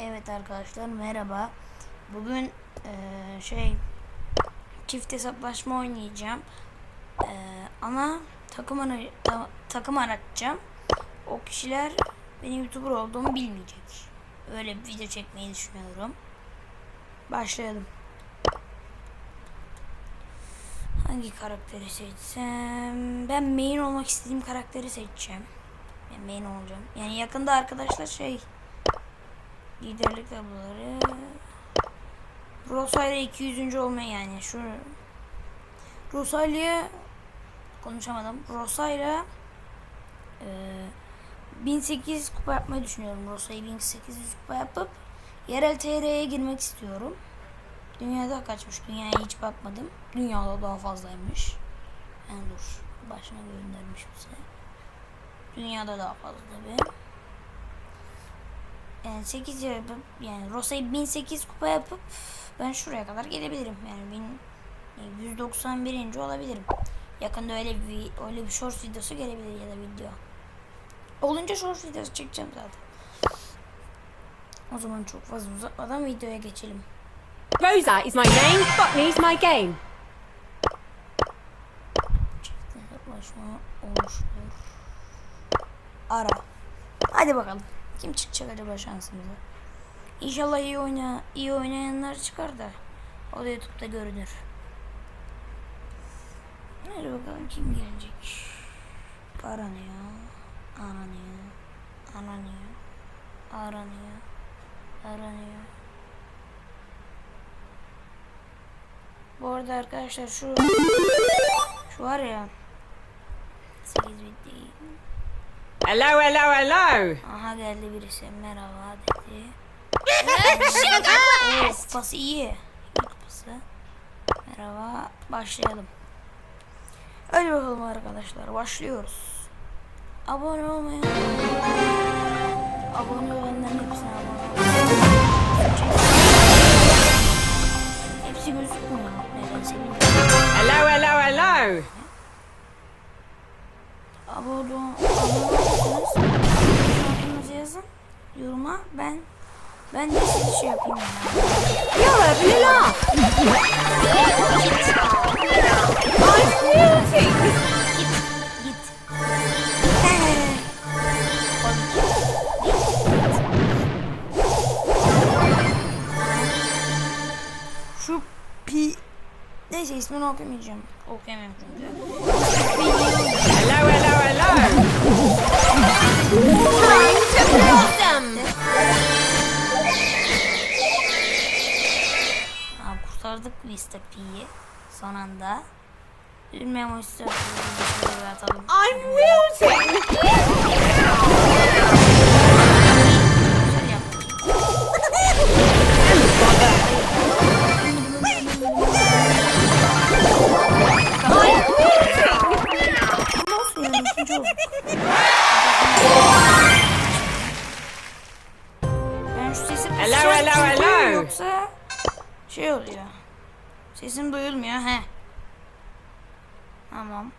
Evet arkadaşlar merhaba. Bugün eee, şey çift hesaplaşma oynayacağım. Eee, ama takım ara ta- takım aratacağım. O kişiler benim YouTuber olduğumu bilmeyecek. Öyle bir video çekmeyi düşünüyorum. Başlayalım. Hangi karakteri seçsem? Ben main olmak istediğim karakteri seçeceğim. Ben main olacağım. Yani yakında arkadaşlar şey liderlik tabloları Rosayla 200. olma yani şu Rosayla konuşamadım. Rosayla e, 1800 kupa yapmayı düşünüyorum. Rosayı 1800 kupa yapıp yerel TR'ye girmek istiyorum. Dünyada kaçmış? Dünyaya hiç bakmadım. Dünyada daha fazlaymış. Yani dur. Başına göndermiş bize. Dünyada daha fazla tabii. Yani 8 yapıp yani Rosa'yı 1008 kupa yapıp ben şuraya kadar gelebilirim. Yani 1000 191. olabilirim. Yakında öyle bir öyle bir short videosu gelebilir ya da video. Olunca short videosu çekeceğim zaten. O zaman çok fazla uzatmadan videoya geçelim. Rosa is my name, Botany is my game. Ara. Hadi bakalım. Kim çıkacak acaba şansımıza? İnşallah iyi oyna iyi oynayanlar çıkar da o da YouTube'da görünür. Hadi bakalım kim gelecek? Aranıyor. Aranıyor. Aranıyor. Aranıyor. Aranıyor. Bu arada arkadaşlar şu şu var ya 8 bitti. Hello, hello, hello. Aha geldi birisi. Merhaba dedi. Kupası iyi. Kupası. Merhaba. Başlayalım. Hadi bakalım arkadaşlar. Başlıyoruz. Abone olmayan abone olanların hepsine abone olun. Hepsi gözükmüyor. Nedense bilmiyorum. Hello, hello, hello. Abone olursanız şarkınızı yazın yoruma ben ben de size şey yapayım yani. You're having a laugh. I'm muting. Git. Şu pi Neyse ismini okuyamayacağım. Okuyamıyorum çünkü. Hello, hello, hello. Kurtardık Vista Pi'yi son anda. Bilmiyorum o. Şöyle atalım. I'm wilting. Şey oluyor. Sesim duyulmuyor he. Tamam.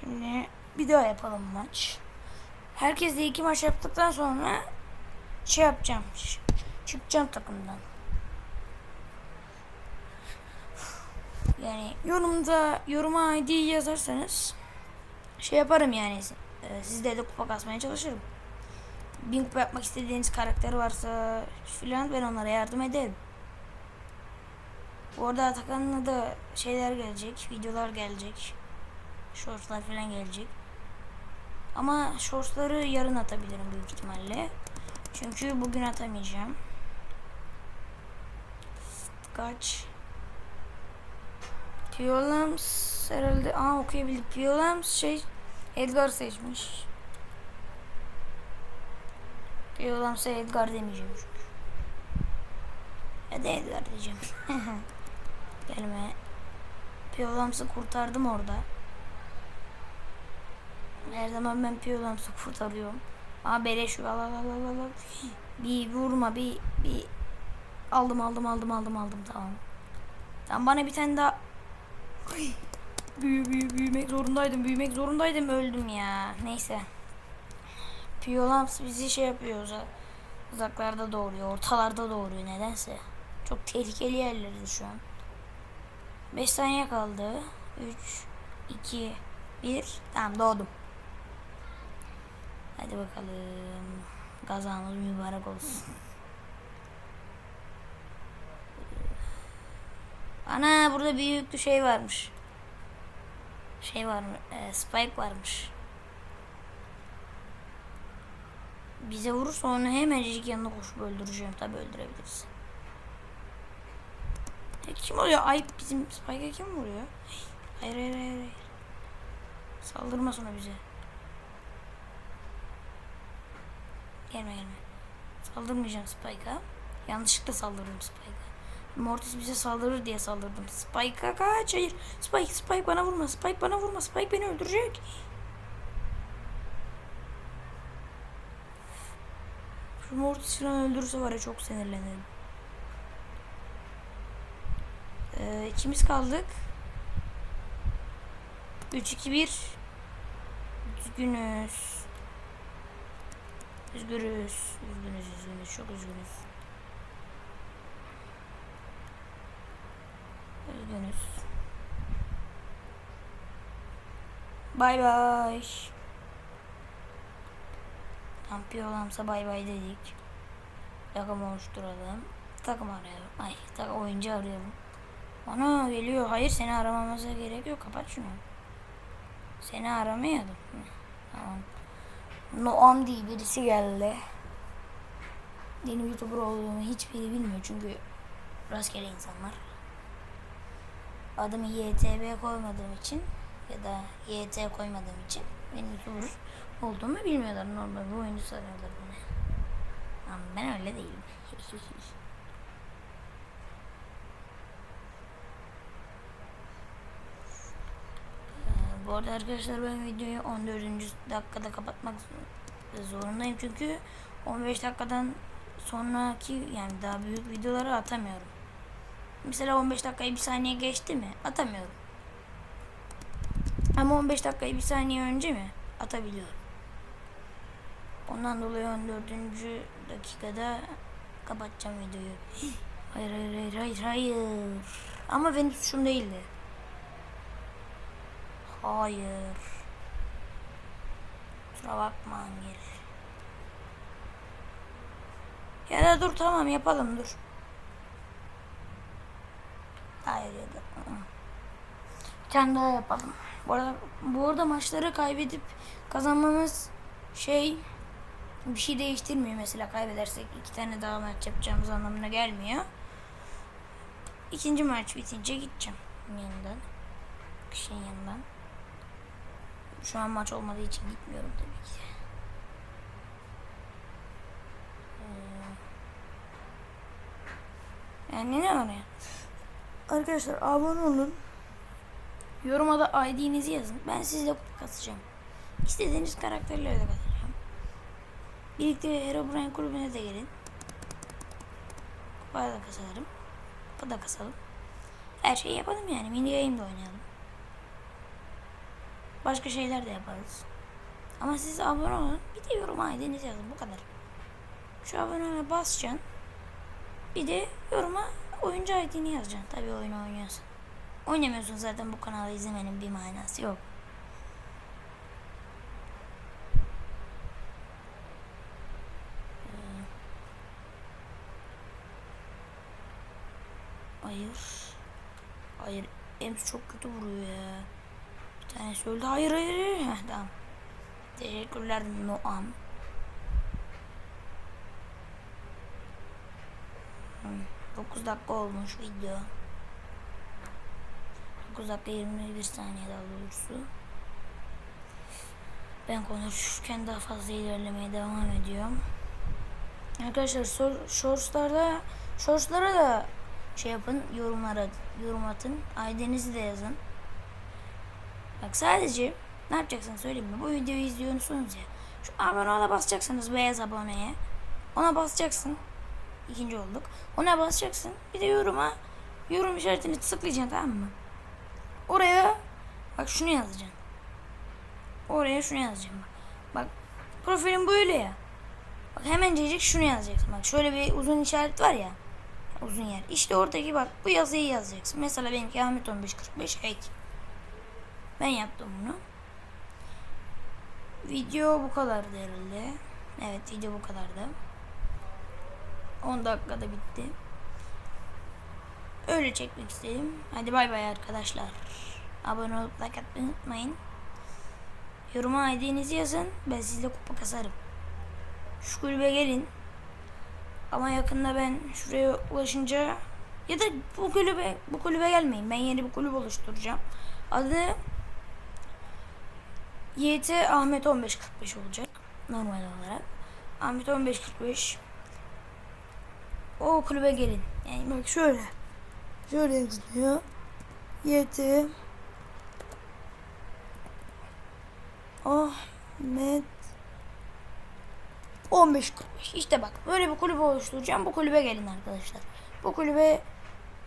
Şimdi bir daha yapalım maç. Herkesle iki maç yaptıktan sonra şey yapacağım. Çıkacağım takımdan. Yani yorumda yoruma ID yazarsanız şey yaparım yani. E, sizde de kupa kasmaya çalışırım. Bin kupa yapmak istediğiniz karakter varsa filan ben onlara yardım ederim. Bu arada Atakan'la da şeyler gelecek, videolar gelecek. Shortslar falan gelecek. Ama shortsları yarın atabilirim büyük ihtimalle. Çünkü bugün atamayacağım. Kaç? Piolams herhalde aa okuyabildik. Piolams şey Edgar seçmiş. Piolams'a Edgar demeyeceğim çünkü. Ya da Edgar diyeceğim. Gelme. Piolams'ı kurtardım orada. Her zaman ben Piolams'ı kurtarıyorum. Aa beleş al al al al al. Bir vurma bir bir aldım aldım aldım aldım aldım tamam. Tamam bana bir tane daha büyü büyü büyümek zorundaydım büyümek zorundaydım öldüm ya. Neyse. Piolams bizi şey yapıyor. za- Uzaklarda doğuruyor, ortalarda doğuruyor nedense. Çok tehlikeli yerlerde şu an. 5 saniye kaldı. 3, 2, 1. Tamam doğdum. Hadi bakalım. Gazamız mübarek olsun. Ana burada büyük şey varmış. Şey var mı? E, spike varmış. Bize vurursa onu hemencik yanına koşup öldüreceğim. Tabi öldürebiliriz. Kim oluyor? Ay bizim Spike'a kim vuruyor? Hayır hayır hayır. hayır. Saldırma sonra bize. Gelme gelme. Saldırmayacağım Spike'a. Yanlışlıkla saldırdım Spike'a. Mortis bize saldırır diye saldırdım. Spike'a kaç. Hayır. Spike, Spike bana vurma. Spike bana vurma. Spike beni öldürecek. Mortis falan öldürürse var ya çok sinirlenirim. Ee, ikimiz kaldık. 3 2 1 Üzgünüz. Üzgünüz. Üzgünüz, üzgünüz. Çok üzgünüz. Üzgünüz. Bay bay. Şampiyonamsa bay bay dedik. Takım oluşturalım. Takım arayalım. Ay takım oyuncu arıyorum. Ana geliyor. Hayır seni aramamıza gerek yok. Kapat şunu. Seni aramayalım. Tamam. Noam diye birisi geldi. Benim YouTuber olduğumu hiçbiri bilmiyor çünkü rastgele insanlar. Adımı YTB koymadığım için ya da YT koymadığım için benim YouTuber olduğumu bilmiyorlar. Normal bir oyuncu sanıyorlar beni. Ama ben öyle değilim. Ee, Bu arada arkadaşlar ben videoyu 14. dakikada kapatmak zorundayım çünkü 15 dakikadan sonraki yani daha büyük videoları atamıyorum. Mesela 15 dakikayı bir saniye geçti mi? Atamıyorum. Ama 15 dakikayı bir saniye önce mi? Atabiliyorum. Ondan dolayı 14. dakikada kapatacağım videoyu. Hayır hayır hayır hayır hayır. Ama benim suçum değildi. Hayır. Kusura bakma Angel. Ya da dur tamam yapalım dur. Hayır ya da. Bir tane daha yapalım. Bu arada, bu arada maçları kaybedip kazanmamız şey bir şey değiştirmiyor mesela kaybedersek iki tane daha maç yapacağımız anlamına gelmiyor. İkinci maç bitince gideceğim yanından. Kişinin yanından. Şu an maç olmadığı için gitmiyorum tabii ki. Ee, Yani ne var ya? Arkadaşlar abone olun. Yoruma da ID'nizi yazın. Ben sizle kupa kasacağım. İstediğiniz karakterleri de kasacağım. Birlikte Herobrine kulübüne de gelin. Kupa da kasarım. Kupa da kasalım. Her şeyi yapalım yani. Mini game de oynayalım. Başka şeyler de yaparız. Ama siz abone olun. Bir de yorum ID'nizi yazın. Bu kadar. Şu abone basacaksın. Bir de yoruma oyuncu ID'ni yazacaksın. Tabii oyunu oynuyorsun. Oynamıyorsun zaten bu kanalı izlemenin bir manası yok. Ee, Hayır. Hayır. Ems çok kötü vuruyor ya. Bir tanesi öldü. Hayır hayır hayır. Heh, tamam. Teşekkürler Noam. Hmm, 9 dakika olmuş video. 9 dakika 21 saniye daha doğrusu. Ben konuşurken daha fazla ilerlemeye devam ediyorum. Arkadaşlar sor- shortslarda shortslara da şey yapın yorumlara yorum atın. ID'nizi de yazın. Bak sadece ne yapacaksınız söyleyeyim mi? Bu videoyu izliyorsunuz ya. Şu abone ola basacaksınız beyaz aboneye. Ona basacaksın. İkinci olduk. Ona basacaksın. Bir de yoruma yorum işaretini tıklayacaksın tamam mı? Oraya bak şunu yazacaksın. Oraya şunu yazacaksın bak. Bak profilim böyle ya. Bak hemencecik şunu yazacaksın. Bak şöyle bir uzun işaret var ya. Uzun yer. İşte oradaki bak bu yazıyı yazacaksın. Mesela benimki Ahmet 1545 hack. Ben yaptım bunu. Video bu kadardı herhalde. Evet video bu kadardı. 10 dakikada bitti. Öyle çekmek istedim. Hadi bay bay arkadaşlar. Abone olup like atmayı unutmayın. Yoruma ID'nizi yazın. Ben sizle kupa kasarım. Şu kulübe gelin. Ama yakında ben şuraya ulaşınca ya da bu kulübe bu kulübe gelmeyin. Ben yeni bir kulüp oluşturacağım. Adı YT Ahmet 1545 olacak. Normal olarak. Ahmet 1545 o kulübe gelin. Yani bak şöyle. Şöyle yazılıyor. YT Ahmet 1545. İşte bak böyle bir kulübe oluşturacağım. Bu kulübe gelin arkadaşlar. Bu kulübe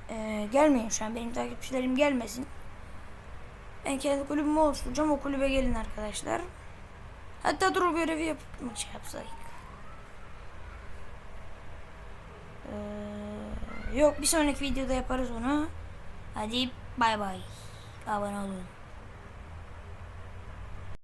e, gelmeyin şu an. Benim takipçilerim gelmesin. Ben kendi kulübümü oluşturacağım. O kulübe gelin arkadaşlar. Hatta dur o görevi yapıp mı şey yapsak? Ee, yok bir sonraki videoda yaparız onu. Hadi bay bay. Abone olun.